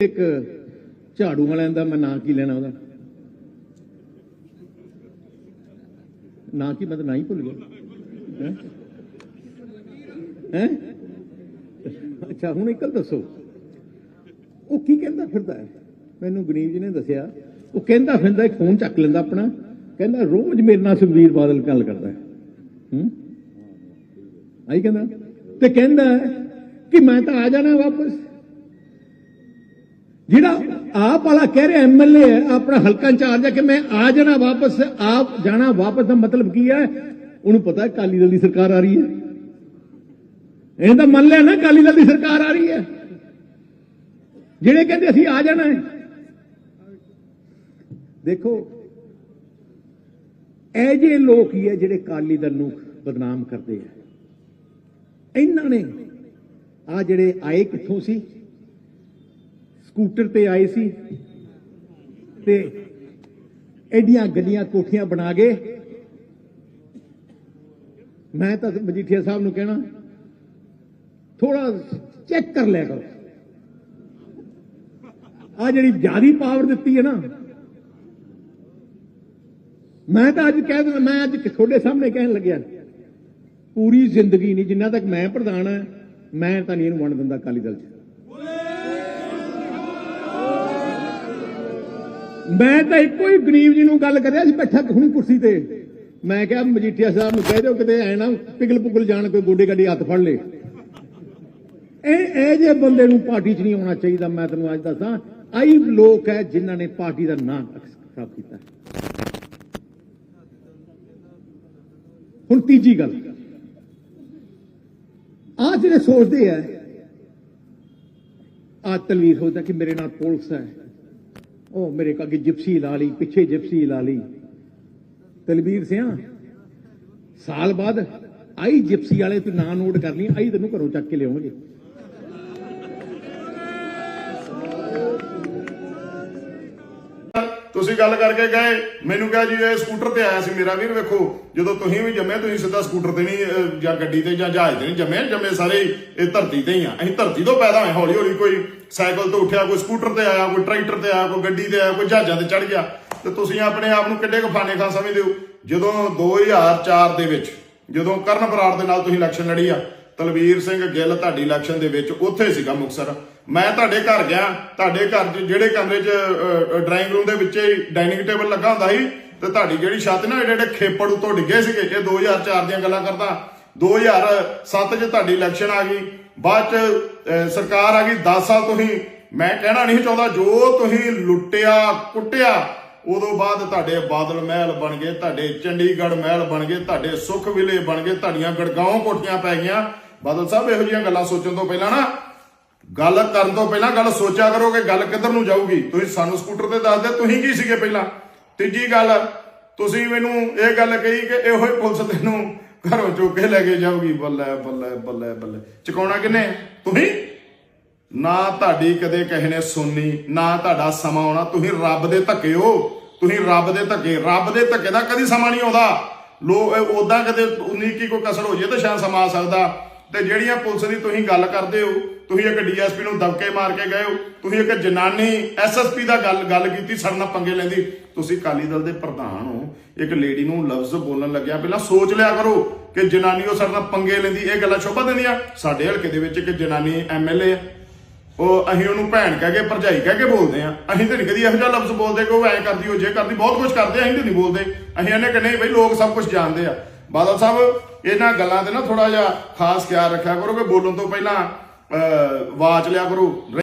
ਇੱਕ ਝਾੜੂ ਵਾਲਿਆਂ ਦਾ ਮੈਂ ਨਾਂ ਕੀ ਲੈਣਾ ਉਹਦਾ? ਨਾਂ ਕੀ? ਮੈਂ ਤਾਂ ਨਾਂ ਹੀ ਭੁੱਲ ਗਿਆ। ਹੈ? ਅੱਛਾ, ਹੁਣ ਇੱਕ ਗੱਲ ਦੱਸੋ। ਉਹ ਕੀ ਕਹਿੰਦਾ ਫਿਰਦਾ ਹੈ? ਮੈਨੂੰ ਗਨੀਵ ਜੀ ਨੇ ਦੱਸਿਆ, ਉਹ ਕਹਿੰਦਾ ਫਿਰਦਾ, ਇੱਕ ਫੋਨ ਚੱਕ ਲੈਂਦਾ ਆਪਣਾ। ਕਹਿੰਦਾ, ਰੋਜ਼ ਮੇਰੇ ਨਾਲ ਸੁਖਬੀਰ ਬਾਦਲ ਗੱਲ ਕਰਦਾ ਹੈ। ਹੂੰ? ਆਈ ਕਹਿੰਦਾ। ਤੇ ਕਹਿੰਦਾ ਕਿ ਮੈਂ ਤਾਂ ਆ ਜਾਣਾ ਵਾਪਸ। ਜਿਹੜਾ ਆਪ ਵਾਲਾ ਕਹਿ ਰਿਹਾ ਐਮਐਲਏ ਹੈ ਆਪਣਾ ਹਲਕਾ ਇੰਚਾਰਜ ਹੈ ਕਿ ਮੈਂ ਆ ਜਾਣਾ ਵਾਪਸ, ਆਪ ਜਾਣਾ ਵਾਪਸ ਦਾ ਮਤਲਬ ਕੀ ਹੈ? ਉਹਨੂੰ ਪਤਾ ਹੈ ਕਾਲੀ ਦਲ ਦੀ ਸਰਕਾਰ ਆ ਰਹੀ ਹੈ। ਇਹ ਤਾਂ ਮੰਨ ਲਿਆ ਨਾ ਕਾਲੀ ਦਲ ਦੀ ਸਰਕਾਰ ਆ ਰਹੀ ਹੈ। ਜਿਹੜੇ ਕਹਿੰਦੇ ਅਸੀਂ ਆ ਜਾਣਾ ਹੈ। ਦੇਖੋ, ਇਹ ਜੇ ਲੋਕ ਹੀ ਹੈ ਜਿਹੜੇ ਕਾਲੀ ਦਲ ਨੂੰ ਬਦਨਾਮ ਕਰਦੇ ਆ ਇਹਨਾਂ ਨੇ ਆ ਜਿਹੜੇ ਆਏ ਕਿੱਥੋਂ ਸੀ? ਸਕੂਟਰ ਤੇ ਆਏ ਸੀ ਤੇ ਐਡੀਆਂ ਗੱਡੀਆਂ ਕੋਠੀਆਂ ਬਣਾ ਗਏ ਮੈਂ ਤਾਂ ਮਜੀਠੀਆ ਸਾਹਿਬ ਨੂੰ ਕਹਿਣਾ ਥੋੜਾ ਚੈੱਕ ਕਰ ਲਿਆ ਕਰੋ। ਆ ਜਿਹੜੀ ਜਿਆਦੀ ਪਾਵਰ ਦਿੱਤੀ ਹੈ ਨਾ, ਮੈਂ ਤਾਂ ਅੱਜ ਕਹਿ ਦਿੰਦਾ, ਮੈਂ ਅੱਜ ਤੁਹਾਡੇ ਸਾਹਮਣੇ ਕਹਿਣ ਲੱਗਿਆ, ਪੂਰੀ ਜ਼ਿੰਦਗੀ ਨਹੀਂ, ਜਿੰਨਾ ਤੱਕ ਮੈਂ ਪ੍ਰਧਾਨ ਹਾਂ, ਮੈਂ ਤਾਂ ਨਹੀਂ ਇਹਨੂੰ ਵੰਡ ਦਿੰਦਾ ਅਕਾਲੀ ਦਲ 'ਚ। ਮੈਂ ਤਾਂ ਇੱਕੋ ਹੀ ਗਰੀਬ ਜੀ ਨੂੰ ਗੱਲ ਕਰਿਆ ਸੀ ਬੈਠਾ ਹੁਣੀ ਕੁਰਸੀ ਤੇ। ਮੈਂ ਕਿਹਾ, ਮਜੀਠੀਆ ਸਾਹਿਬ ਨੂੰ ਕਹਿ ਦਿਓ ਕਿਤੇ ਐ ਨਾ ਪਿਗਲ ਪੁਗਲ ਜਾਣ ਕੋਈ ਗੋਡੇ ਗੱਡੀ ਹੱਥ ਫੜ ਲੇ। ਇਹ ਇਹ ਜੇ ਬੰਦੇ ਨੂੰ ਪਾਰਟੀ 'ਚ ਨਹੀਂ ਆਉਣਾ ਚਾਹੀਦਾ, ਮੈਂ ਤੈਨੂੰ ਅੱਜ ਦੱਸਾਂ। ਆਈ ਲੋਕ ਹੈ ਜਿਨ੍ਹਾਂ ਨੇ ਪਾਰਟੀ ਦਾ ਨਾਂ ਖਰਾਬ ਕੀਤਾ। ਹੁਣ ਤੀਜੀ ਗੱਲ। ਆ ਜਿਹੜੇ ਸੋਚਦੇ ਆ ਆ ਤਲਵੀਰ ਹੋਦਾ ਕਿ ਮੇਰੇ ਨਾਲ ਪੁਲਿਸ ਹੈ। ਉਹ ਮੇਰੇ ਅੱਗੇ ਜਿਪਸੀ ਲਾ ਲਈ, ਪਿੱਛੇ ਜਿਪਸੀ ਲਾ ਲਈ। ਤਲਵੀਰ ਸਿਆ, ਸਾਲ ਬਾਅਦ ਆਈ ਜਿਪਸੀ ਵਾਲੇ ਤੂੰ ਨਾਂ ਨੋਟ ਕਰ ਲਈ ਆਈ ਤੈਨੂੰ ਘਰੋਂ ਚੱਕ ਕੇ ਲਿਆਉਣਗੇ ਤੁਸੀਂ ਗੱਲ ਕਰਕੇ ਗਏ, ਮੈਨੂੰ ਕਿਹਾ ਜੀ, ਇਹ ਸਕੂਟਰ ਤੇ ਆਇਆ ਸੀ ਮੇਰਾ ਵੀਰ, ਵੇਖੋ, ਜਦੋਂ ਤੁਸੀਂ ਵੀ ਜੰਮੇ, ਤੁਸੀਂ ਸਿੱਧਾ ਸਕੂਟਰ ਤੇ ਨਹੀਂ ਜਾਂ ਗੱਡੀ ਤੇ ਜਾਂ ਜਹਾਜ਼ ਤੇ ਨਹੀਂ ਜੰਮੇ ਜੰਮੇ ਸਾਰੇ ਇਹ ਧਰਤੀ ਤੇ ਹੀ ਆ। ਅਸੀਂ ਧਰਤੀ ਤੋਂ ਪੈਦਾ ਹੋਏ ਹੌਲੀ ਹੌਲੀ ਕੋਈ ਸਾਈਕਲ ਤੋਂ ਉੱਠਿਆ, ਕੋਈ ਸਕੂਟਰ ਤੇ ਆਇਆ, ਕੋਈ ਟਰੈਕਟਰ ਤੇ ਆਇਆ, ਕੋਈ ਗੱਡੀ ਤੇ ਆਇਆ, ਕੋਈ ਜਹਾਜ਼ਾਂ ਤੇ ਚੜ ਗਿਆ। ਤੇ ਤੁਸੀਂ ਆਪਣੇ ਆਪ ਨੂੰ ਕਿੱਡੇ ਕੁ ਖਾ ਸਮਝਦੇ ਹੋ? ਜਦੋਂ 2004 ਦੇ ਵਿੱਚ, ਜਦੋਂ ਕਰਨ ਬਰਾੜ ਦੇ ਨਾਲ ਤੁਸੀਂ ਇਲੈਕਸ਼ਨ ਲੜੀ ਆ, ਤਲਵੀਰ ਸਿੰਘ ਗਿੱਲ ਤੁਹਾਡੀ ਇਲੈਕਸ਼ਨ ਦੇ ਵਿੱਚ ਉੱਥੇ ਸੀਗਾ ਮੁਕਸਰ ਮੈਂ ਤੁਹਾਡੇ ਘਰ ਗਿਆ, ਤੁਹਾਡੇ ਘਰ 'ਚ ਜਿਹੜੇ ਕਮਰੇ 'ਚ ਡਰਾਇੰਗ ਰੂਮ ਦੇ ਵਿੱਚ ਡਾਈਨਿੰਗ ਟੇਬਲ ਲੱਗਾ ਹੁੰਦਾ ਸੀ, ਤੇ ਤੁਹਾਡੀ ਜਿਹੜੀ ਛੱਤ ਨਾ ਏਡੇ ਏਡੇ ਖੇਪੜ ਉੱਤੋਂ ਡਿੱਗੇ ਸੀਗੇ, ਇਹ 2004 ਦੀਆਂ ਗੱਲਾਂ ਕਰਦਾ। 2007 'ਚ ਤੁਹਾਡੀ ਇਲੈਕਸ਼ਨ ਆ ਗਈ, ਬਾਅਦ 'ਚ ਸਰਕਾਰ ਆ ਗਈ 10 ਸਾਲ ਤੁਸੀਂ ਮੈਂ ਕਹਿਣਾ ਨਹੀਂ ਚਾਹੁੰਦਾ, ਜੋ ਤੁਸੀਂ ਲੁੱਟਿਆ, ਕੁੱਟਿਆ, ਉਦੋਂ ਬਾਅਦ ਤੁਹਾਡੇ ਬਾਦਲ ਮਹਿਲ ਬਣ ਗਏ, ਤੁਹਾਡੇ ਚੰਡੀਗੜ੍ਹ ਮਹਿਲ ਬਣ ਗਏ, ਤੁਹਾਡੇ ਸੁਖ ਵਿਲੇ ਬਣ ਗਏ, ਤੁਹਾਡੀਆਂ ਗੜਗਾਉਂ ਕੋਠੀਆਂ ਪੈ ਗਈਆਂ। ਬਾਦਲ ਸਾਹਿਬ, ਇਹੋ ਜਿਹੀਆਂ ਗੱਲਾਂ ਸੋਚਣ ਤੋਂ ਪਹਿਲਾਂ ਨਾ ਗੱਲ ਕਰਨ ਤੋਂ ਪਹਿਲਾਂ ਗੱਲ ਸੋਚਿਆ ਕਰੋ ਕਿ ਗੱਲ ਕਿੱਧਰ ਨੂੰ ਜਾਊਗੀ। ਤੁਸੀਂ ਸਾਨੂੰ ਸਕੂਟਰ ਤੇ ਦੱਸ ਦਿਓ ਤੁਸੀਂ ਕੀ ਸੀਗੇ ਪਹਿਲਾਂ? ਤੀਜੀ ਗੱਲ, ਤੁਸੀਂ ਮੈਨੂੰ ਇਹ ਗੱਲ ਕਹੀ ਕਿ ਇਹੋ ਹੀ ਪੁਲਿਸ ਤੈਨੂੰ ਘਰੋਂ ਚੁੱਕ ਕੇ ਲੈ ਕੇ ਜਾਊਗੀ। ਬੱਲੇ ਬੱਲੇ ਬੱਲੇ ਬੱਲੇ। ਚੁਕਾਉਣਾ ਕਿੰਨੇ? ਤੁਸੀਂ? ਨਾ ਤੁਹਾਡੀ ਕਦੇ ਕਿਸੇ ਨੇ ਸੁਣਨੀ, ਨਾ ਤੁਹਾਡਾ ਸਮਾਂ ਆਉਣਾ। ਤੁਸੀਂ ਰੱਬ ਦੇ ਧੱਕੇ ਹੋ। ਤੁਸੀਂ ਰੱਬ ਦੇ ਧੱਕੇ। ਰੱਬ ਦੇ ਧੱਕੇ ਦਾ ਕਦੀ ਸਮਾਂ ਨਹੀਂ ਆਉਂਦਾ। ਲੋ ਉਦਾਂ ਕਦੇ 19 ਕੀ ਕੋਈ ਕਸਰ ਹੋ ਜੇ ਤਾਂ ਸ਼ਾਇਦ ਸਮਾਂ ਆ ਸਕਦਾ। ਤੇ ਜਿਹੜੀਆਂ ਪੁਲਿਸ ਦੀ ਤੁਸੀਂ ਗੱਲ ਕਰਦੇ ਹੋ, ਤੁਸੀਂ ਇੱਕ ਡੀਐਸਪੀ ਨੂੰ ਦਬਕੇ ਮਾਰ ਕੇ ਗਏ ਹੋ, ਤੁਸੀਂ ਇੱਕ ਜਨਾਨੀ ਐਸਐਸਪੀ ਦਾ ਗੱਲ ਗੱਲ ਕੀਤੀ, ਸਾਡੇ ਪੰਗੇ ਲੈਂਦੀ। ਤੁਸੀਂ ਕਾਲੀ ਦਲ ਦੇ ਪ੍ਰਧਾਨ ਹੋ, ਇੱਕ ਲੇਡੀ ਨੂੰ ਲਫ਼ਜ਼ ਬੋਲਣ ਲੱਗਿਆ। ਪਹਿਲਾਂ ਸੋਚ ਲਿਆ ਕਰੋ ਕਿ ਜਨਾਨੀ ਉਹ ਸਾਡੇ ਨਾਲ ਪੰਗੇ ਲੈਂਦੀ, ਇਹ ਗੱਲਾਂ ਸ਼ੋਭਾ ਦਿੰਦੀਆਂ? ਸਾਡੇ ਹਲਕੇ ਦੇ ਵਿੱਚ ਇੱਕ ਜਨਾਨੀ ਐਮਐਲਏ ਹੈ ਉਹ ਅਸੀਂ ਉਹਨੂੰ ਭੈਣ ਕਹਿ ਕੇ, ਭਰਜਾਈ ਕਹਿ ਕੇ ਬੋਲਦੇ ਆ ਅਸੀਂ ਤਾਂ ਨਹੀਂ ਕਦੀ ਇਹੋ ਜਿਹਾ ਲਫ਼ਜ਼ ਬੋਲਦੇ ਕਿ ਉਹ ਐਂ ਕਰਦੀ, ਉਹ ਜੇ ਕਰਦੀ, ਬਹੁਤ ਕੁਝ ਕਰਦੇ ਅਸੀਂ ਤਾਂ ਨਹੀਂ ਬੋਲਦੇ। ਅਸੀਂ ਇਹਨੇ ਕਿ ਨਹੀਂ ਬਈ ਲੋਕ ਸਭ ਕੁਝ ਜਾਣਦੇ ਆ। ਬਾਦਲ ਸਾਹਿਬ ਇਹਨਾਂ ਗੱਲਾਂ ਤੇ ਨਾ ਥੋੜਾ ਜਿਹਾ ਖਾਸ ਖਿਆਲ ਰੱਖਿਆ ਕਰੋ ਕਿ ਬੋਲਣ ਤੋਂ ਪਹਿਲਾਂ ਅਹ, ਵਾਚ ਲਿਆ ਕਰੋ।